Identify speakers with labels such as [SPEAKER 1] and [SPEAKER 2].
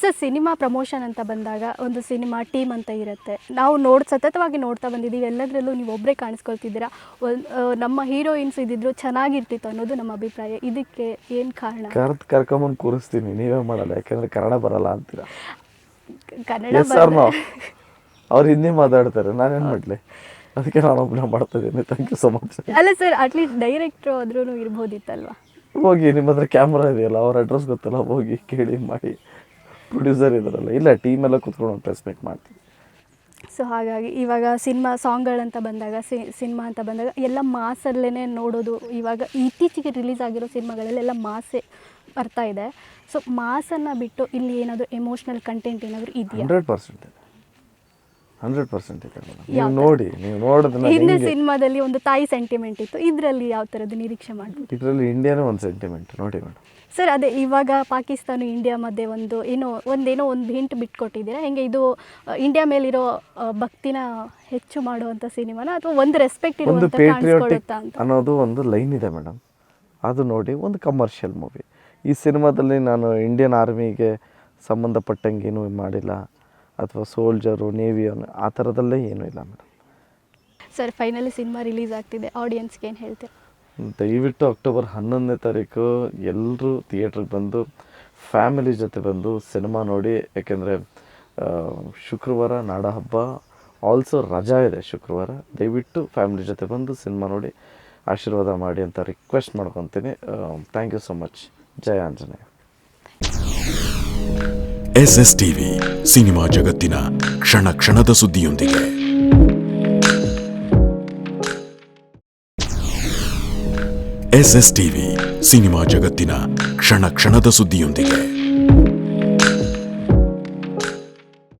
[SPEAKER 1] Sir cinema promotion ಅಂತ ಬಂದಾಗ ಒಂದು ಸಿನಿಮಾ ಟೀಮ್ ಅಂತ ಇರುತ್ತೆ. ನಾವು ನೋಡ್ ಸತತವಾಗಿ ನೋಡ್ತಾ ಬಂದಿದ್ದೀವಿ. ಎಲ್ಲದರಲ್ಲೂ ನೀವು ಒಬ್ಬರೇ ಕಾಣಿಸ್ಕೊಳ್ತಿದ್ದೀರಾ. ಒಂದು ನಮ್ಮ ಹೀರೋಯಿನ್ಸ್ ಇದ್ದಿದ್ರು ಚೆನ್ನಾಗಿರ್ತಿತ್ತು ಅನ್ನೋದು ನಮ್ಮ ಅಭಿಪ್ರಾಯ. ಇದಕ್ಕೆ ಏನು ಕಾರಣ?
[SPEAKER 2] ಕರ್ದ್ ಕರ್ಕೊಂಬಂದು ಕೂರಿಸ್ತೀನಿ. ನೀವೇ ಮಾಡಲ್ಲ. ಯಾಕಂದ್ರೆ ಕನ್ನಡ ಬರಲ್ಲ ಅಂತೀರಾ?
[SPEAKER 1] ಕನ್ನಡ
[SPEAKER 2] ಎಸ್ ಸರ್ ನೋ ಅವ್ರು ಹಿಂದಿ ಮಾತಾಡ್ತಾರೆ. ನಾನೇನು ಮಾಡಲಿ? ಅದಕ್ಕೆ ನಾನು ಒಬ್ಬ ಮಾಡ್ತಾ ಇದ್ದೀನಿ. ಥ್ಯಾಂಕ್ ಯು ಸೊ ಮಚ್
[SPEAKER 1] ಅಲ್ಲ ಸರ್ ಅಟ್ಲೀಸ್ಟ್ ಡೈರೆಕ್ಟ್ರು ಆದ್ರೂ ಇರ್ಬೋದಿತ್ತಲ್ವಾ?
[SPEAKER 2] ಹೋಗಿ ನಿಮ್ಮ ಹತ್ರ ಕ್ಯಾಮ್ರಾ ಇದೆಯಲ್ಲ ಅವ್ರ ಅಡ್ರೆಸ್ ಗೊತ್ತಲ್ಲ? ಹೋಗಿ ಕೇಳಿ ಮಾಡಿ. ಪ್ರೊಡ್ಯೂಸರ್ ಇದಾರಲ್ಲ ಇಲ್ಲ ಟೀಮ್ ಎಲ್ಲ ಕುತ್ಕೊಂಡು ಪ್ರೆಸ್ ಮೀಟ್ ಮಾಡ್ತೀವಿ.
[SPEAKER 1] ಸೊ ಹಾಗಾಗಿ ಇವಾಗ ಸಿನಿಮಾ ಸಾಂಗ್ಗಳಂತ ಬಂದಾಗ ಸಿನಿಮಾ ಅಂತ ಬಂದಾಗ ಎಲ್ಲ ಮಾಸಲ್ಲೇ ನೋಡೋದು. ಇವಾಗ ಇತ್ತೀಚೆಗೆ ರಿಲೀಸ್ ಆಗಿರೋ ಸಿನಿಮಾಗಳಲ್ಲೆಲ್ಲ ಮಾಸೆ ಬರ್ತಾ ಇದೆ. ಸೊ ಮಾಸನ್ನು ಬಿಟ್ಟು ಇಲ್ಲಿ ಏನಾದರೂ ಎಮೋಷ್ನಲ್ ಕಂಟೆಂಟ್ ಏನಾದರೂ ಇದೆಯಾ?
[SPEAKER 2] ಹಂಡ್ರೆಡ್ ಪರ್ಸೆಂಟ್ ಇದೆ ಹಂಡ್ರೆಡ್ ಪರ್ಸೆಂಟ್ ಇದೆ ಮೇಡಮ್ ನೀವು ನೋಡಿ ನೀವು ನೋಡಿದ್ರೆ
[SPEAKER 1] ಹಿಂದೆ ಸಿನಿಮಾದಲ್ಲಿ ಒಂದು ತಾಯಿ ಸೆಂಟಿಮೆಂಟ್ ಇತ್ತು. ಇದರಲ್ಲಿ ಯಾವ ಥರದ್ದು ನಿರೀಕ್ಷೆ ಮಾಡ್ಬೋದು?
[SPEAKER 2] ಇದರಲ್ಲಿ ಇಂಡಿಯಾನೂ ಒಂದು ಸೆಂಟಿಮೆಂಟ್ ನೋಡಿ ಮೇಡಮ್
[SPEAKER 1] ಸರ್ ಅದೇ ಇವಾಗ ಪಾಕಿಸ್ತಾನ ಇಂಡಿಯಾ ಮಧ್ಯೆ ಒಂದು ಏನೋ ಒಂದೇನೋ ಒಂದು ಹಿಂಟ್ ಬಿಟ್ಕೊಟ್ಟಿದ್ದೀರಾ? ಹೆಂಗೆ ಇದು ಇಂಡಿಯಾ ಮೇಲಿರೋ ಭಕ್ತಿನ ಹೆಚ್ಚು ಮಾಡುವಂಥ ಸಿನಿಮಾನ? ಅಥವಾ ಒಂದು ರೆಸ್ಪೆಕ್ಟ್
[SPEAKER 2] ಒಂದು ಪೇಟ್ರಿಯಾಟಿಕ್ ಅನ್ನೋದು ಒಂದು ಲೈನ್ ಇದೆ ಮೇಡಮ್ ಅದು ನೋಡಿ ಒಂದು ಕಮರ್ಷಿಯಲ್ ಮೂವಿ ಈ ಸಿನಿಮಾದಲ್ಲಿ ನಾನು ಇಂಡಿಯನ್ ಆರ್ಮಿಗೆ ಸಂಬಂಧಪಟ್ಟಂಗೇನು ಮಾಡಿಲ್ಲ. ಅಥವಾ ಸೋಲ್ಜರು ನೇವಿ ಆ ಥರದಲ್ಲೇ ಏನೂ ಇಲ್ಲ madam.
[SPEAKER 1] Sir finally cinema release ಆಗ್ತಿದೆ. ಆಡಿಯನ್ಸ್ಗೆ ಏನು ಹೇಳ್ತೀರಾ?
[SPEAKER 2] ದಯವಿಟ್ಟು ಅಕ್ಟೋಬರ್ ಹನ್ನೊಂದನೇ ತಾರೀಕು ಎಲ್ಲರೂ ಥಿಯೇಟ್ರಿಗೆ ಬಂದು ಫ್ಯಾಮಿಲಿ ಜೊತೆ ಬಂದು ಸಿನಿಮಾ ನೋಡಿ. ಯಾಕೆಂದರೆ ಶುಕ್ರವಾರ ನಾಡ ಹಬ್ಬ ಆಲ್ಸೋ ರಜಾ ಇದೆ ಶುಕ್ರವಾರ. ದಯವಿಟ್ಟು ಫ್ಯಾಮಿಲಿ ಜೊತೆ ಬಂದು ಸಿನಿಮಾ ನೋಡಿ ಆಶೀರ್ವಾದ ಮಾಡಿ ಅಂತ ರಿಕ್ವೆಸ್ಟ್ ಮಾಡ್ಕೊತೀನಿ. Thank you so much. Jaya Anjaneya.
[SPEAKER 3] S S TV cinema ಜಗತ್ತಿನ ಕ್ಷಣ ಕ್ಷಣದ ಸುದ್ದಿಯೊಂದಿಗೆ. ಎಸ್ ಎಸ್ ಟಿವಿ ಸಿನಿಮಾ ಜಗತ್ತಿನ ಕ್ಷಣ ಕ್ಷಣದ ಸುದ್ದಿಯೊಂದಿಗೆ.